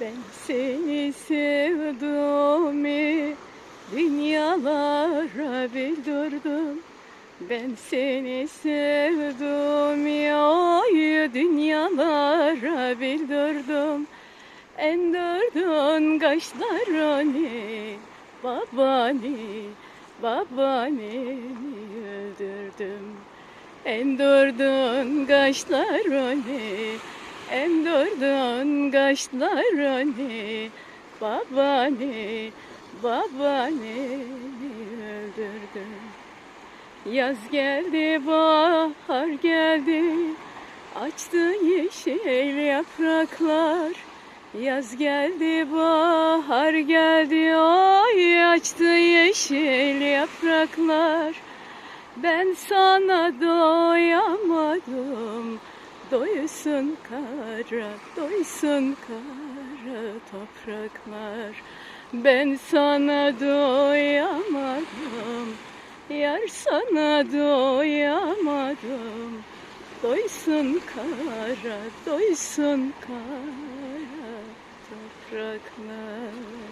Ben seni sevdim, dünyalara bildirdim. Ben seni sevdim, oy dünyalara bildirdim. Endirdin kaşlarını, babani, babaneni öldürdüm. Endirdin kaşlarını, endirdin kaşlarını, babani, babaneni öldürdüm. Yaz geldi, bahar geldi, açtı yeşil yapraklar. Yaz geldi, bahar geldi, ay açtı yeşil yapraklar. Ben sana doyamadım, doysun kara, doysun kara topraklar. Ben sana doyamadım, yar sana doyamadım. Doysun kara, doysun kara topraklar.